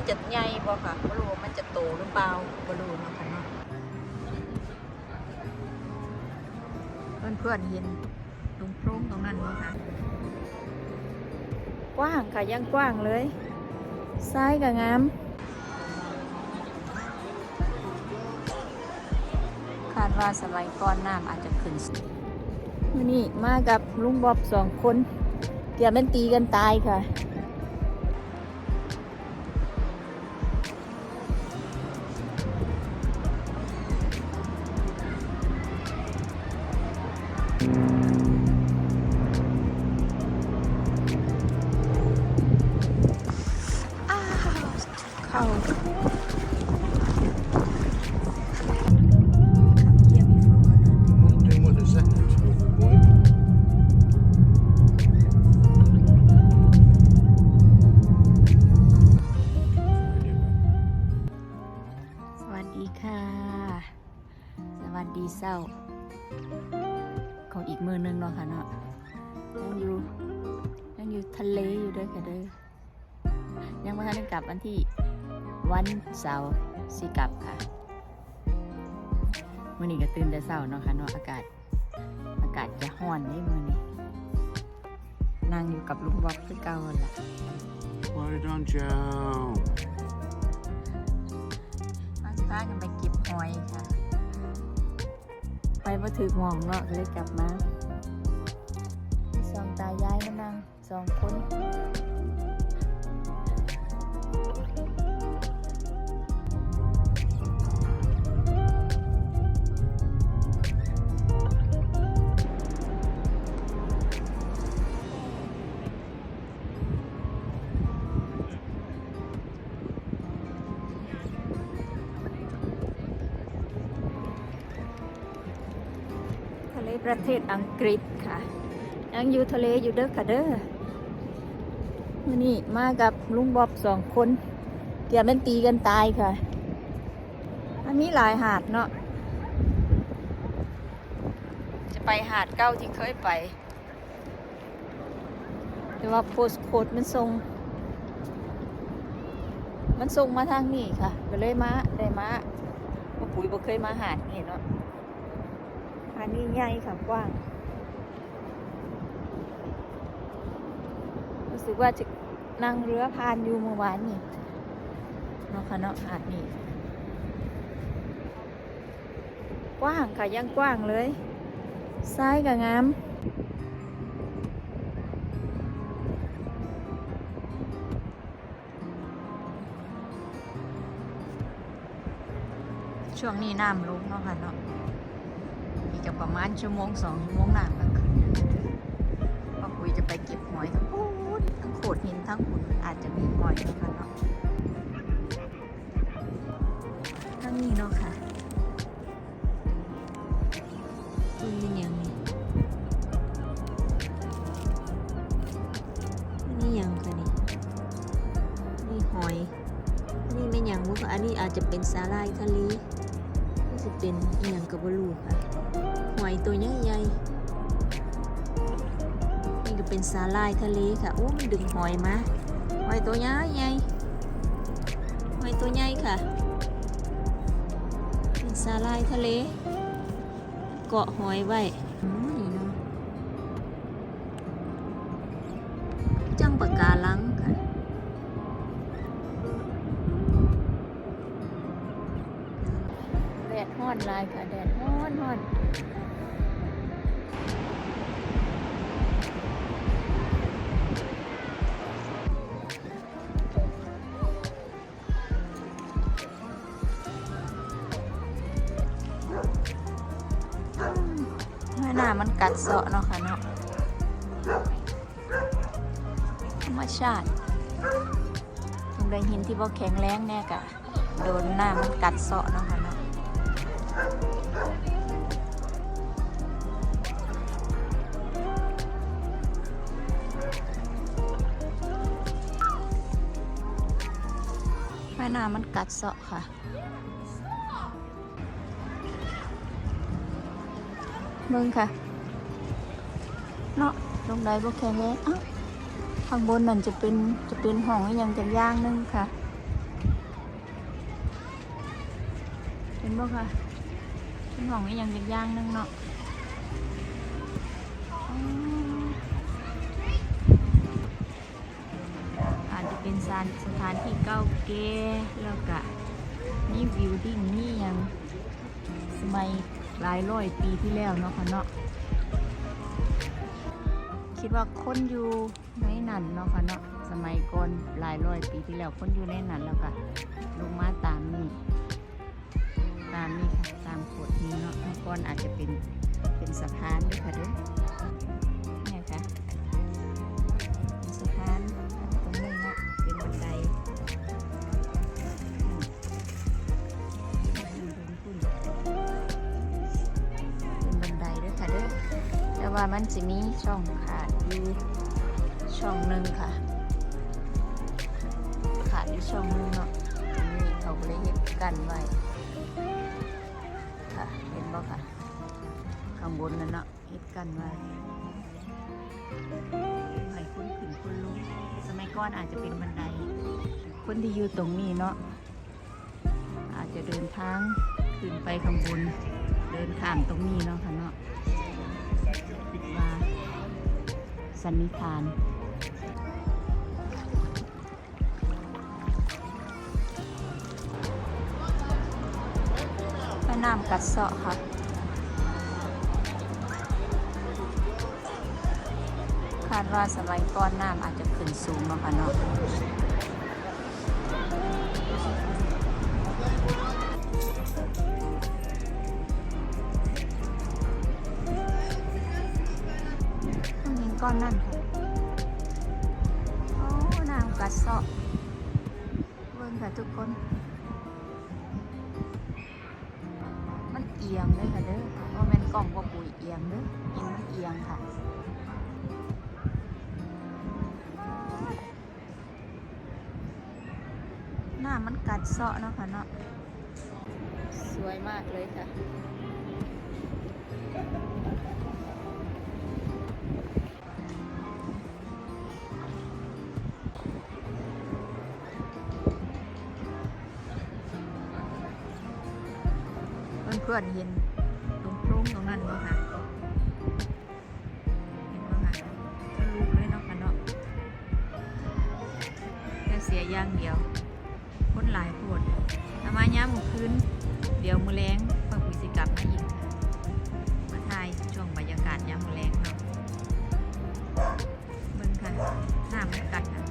มันจะใหญ่บ่ค่ะบ่รู้ว่ามันจะโตหรือเปล่าบ่รู้เนาะค่ะเนาะเพื่อนๆเห็นตรงโพรงตรงนั้นบ่ค่ะกว้างค่ะยังกว้างเลย ซ้ายกับงาม คาดว่าสมัยก่อนน้ำอาจจะขึ้นมื่อนี้มากับลุงบอบสองคน เดี๋ยวมันตีกันตายค่ะ วัสดีเศร้าของอีกมือหนึงเนาะค่ะเนาะยังอยู่ยังอยู่ทะเลอยู่ด้วยค่ะเด้อยังไม่ทันได้กลับวันที่ วันเสาร์สิกลับค่ะมื่อนี้ก็ตื่นแต่เช้าเนาะค่ะเนาะอากาศ อากาศจะห้อนได้มื่อนี้นั่งอยู่กับลุงบอกคือเก่าหั่นล่ะ Well done, Joe. มาสิพากันไปเก็บหอยค่ะ ไปมาถือหมองเนาะก็เลยกลับมา ประเทศอังกฤษค่ะยังอยู่ทะเลอยู่เด้อค่ะเด้อมื่อนี้มากับลุงบอบสองคนเดี๋ยวมันตีกันตายค่ะ อันนี้หลายหาดเนาะจะไปหาดเก้าที่เคยไปแต่ว่าโพสโคดมันทรงมันส่งมาทางนี้ค่ะ ก็เลยมาได้มาว่าปุ๋ยบ่เคยมาหาดนี่เนาะ อันนี้ใหญ่ค่ะกว้าง รู้สึกว่าจะนั่งเรือพานอยู่เมื่อวานนี่เนาะค่ะเนาะหาดนี่กว้างค่ะยังกว้างเลย ซ้ายกับงามช่วงนี้น้ำลงเนาะค่ะเนาะ อีกจะประมาณชั่วโมงสองชั่วโมงน้ำก็ขึ้นพอคุยจะไปเก็บหอยทั้งพูดทั้งโขดหินทั้งหุ่นอาจจะมีหอยนะคะเนาะทั้งนี้เนาะค่ะนี่เป็นยังนี่นี่ยังค่ะนี่นี่หอย นี่ไม่ยังมุกอันนี้อาจจะเป็นสาลายทะเลนี่จะเป็นอย่างกับบลูค่ะ หอยตัวใหญ่ๆนี่ก็เป็นสาลายทะเลค่ะโอ้มันดึงหอยมาหอยตัวใหญ่ใหญ่หอยตัวใหญ่ค่ะ เป็นสาลายทะเล เกาะหอยไว้นี่นะจังปะการังค่ะแดดฮ้อนลายค่ะแดดฮ้อนฮ้อน มันกัดเซาะเนาะค่ะเนาะธรรมชาติตรงใดหินที่บ่แข็งแรงแน่กะโดนหน้ามันกัดเซาะเนาะค่ะเนาะแม่น้ำมันกัดเซาะค่ะเบิ่งค่ะ เนาะลงได้บ่แค่นี้อ้าวข้างบนนั่นจะเป็นจะเป็นห้องอย่างกันย่างนึงค่ะ เห็นบ่ค่ะเป็นห้องอย่างกันย่างนึงเนาะอาจจะเป็นสถานสถานที่เก่าแก่แล้วก็นี่วิวดิ้งนี่ยังสมัยหลายร้อยปีที่แล้วเนาะค่ะเนาะ คิดว่าคนอยู่ในนั้นเนาะค่ะเนาะสมัยก่อนหลายร้อยปีที่แล้วคนอยู่ในนั้นแล้วก็ลงมาตามนี่ตามนี่ค่ะตามโขดนี้เนาะเมื่อก่อนอาจจะเป็นเป็นสะพานด้วยค่ะเด้อเนี่ยค่ะสะพานตรงนี้เนาะเป็นบันไดเป็นบันไดด้วยค่ะเด้อแต่ว่ามันจะมีช่องขาดอยู่ ช่องหนึ่งค่ะ ขาดอยู่ช่องหนึ่งเนาะตรงนี้เขาเลยเฮ็ดกันไว้ค่ะเห็นบ่ค่ะข้างบนนั่นเนาะเฮ็ดกันไว้ให้คนขึ้นคนลงสมัยก่อนอาจจะเป็นบันได คนที่อยู่ตรงนี้เนาะอาจจะเดินทางขึ้นไปข้างบนเดินข้ามตรงนี้เนาะค่ะเนาะมาสันนิษฐาน น้ำกัดเซาะค่ะ คาดว่าสมัยก่อนน้ำอาจจะขึ้นสูงเนาะค่ะเนาะต้องยิงก้อนนั่นค่ะโอ้น้ำกัดเซาะเบิ่งค่ะทุกคน มันกัดเซาะเนาะค่ะเนาะสวยมากเลยค่ะ เพื่อนๆเห็นตรงโพรงตรงนั้นไหมคะเห็นไหมคะทะลุเลยเนาะค่ะเนาะแค่เสียอย่างเดียวคน หลายปวดถ้ามาย้ำมือคืนเดี๋ยวมือแรงเพิ่งมีสิกลับมาอีกมาทายช่วงบรรยากาศย้ำมือแรงเนาะเบิ่งค่ะหน้ามันกัดค่ะ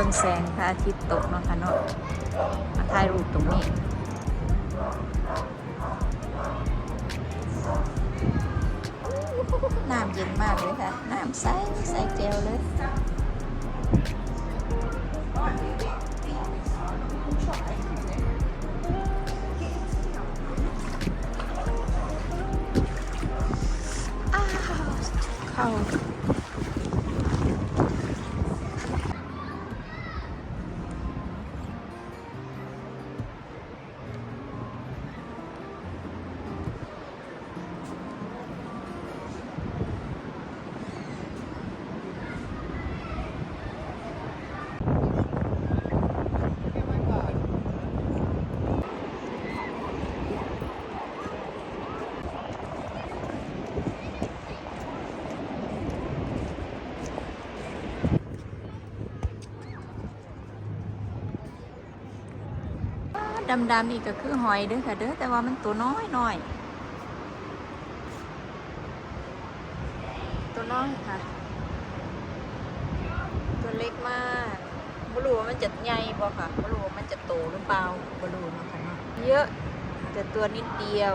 บิ่งแสงพระอาทิตย์ตกเนาะค่ะเนาะมาถ่ายรูปตรงนี้น้ำเย็นมากเลยค่ะ น้ำใสใสแก้วเลย ดำๆนี่ก็คือหอยเด้อค่ะเด้อแต่ว่ามันตัวน้อยหน่อย ตัวน้อยค่ะ ตัวเล็กมากบรูว่ามันจะใหญ่บ่ค่ะบรูว่ามันจะโตหรือเปล่าบรูเนาะค่ะเนาะเยอะแต่ตัวนิดเดียว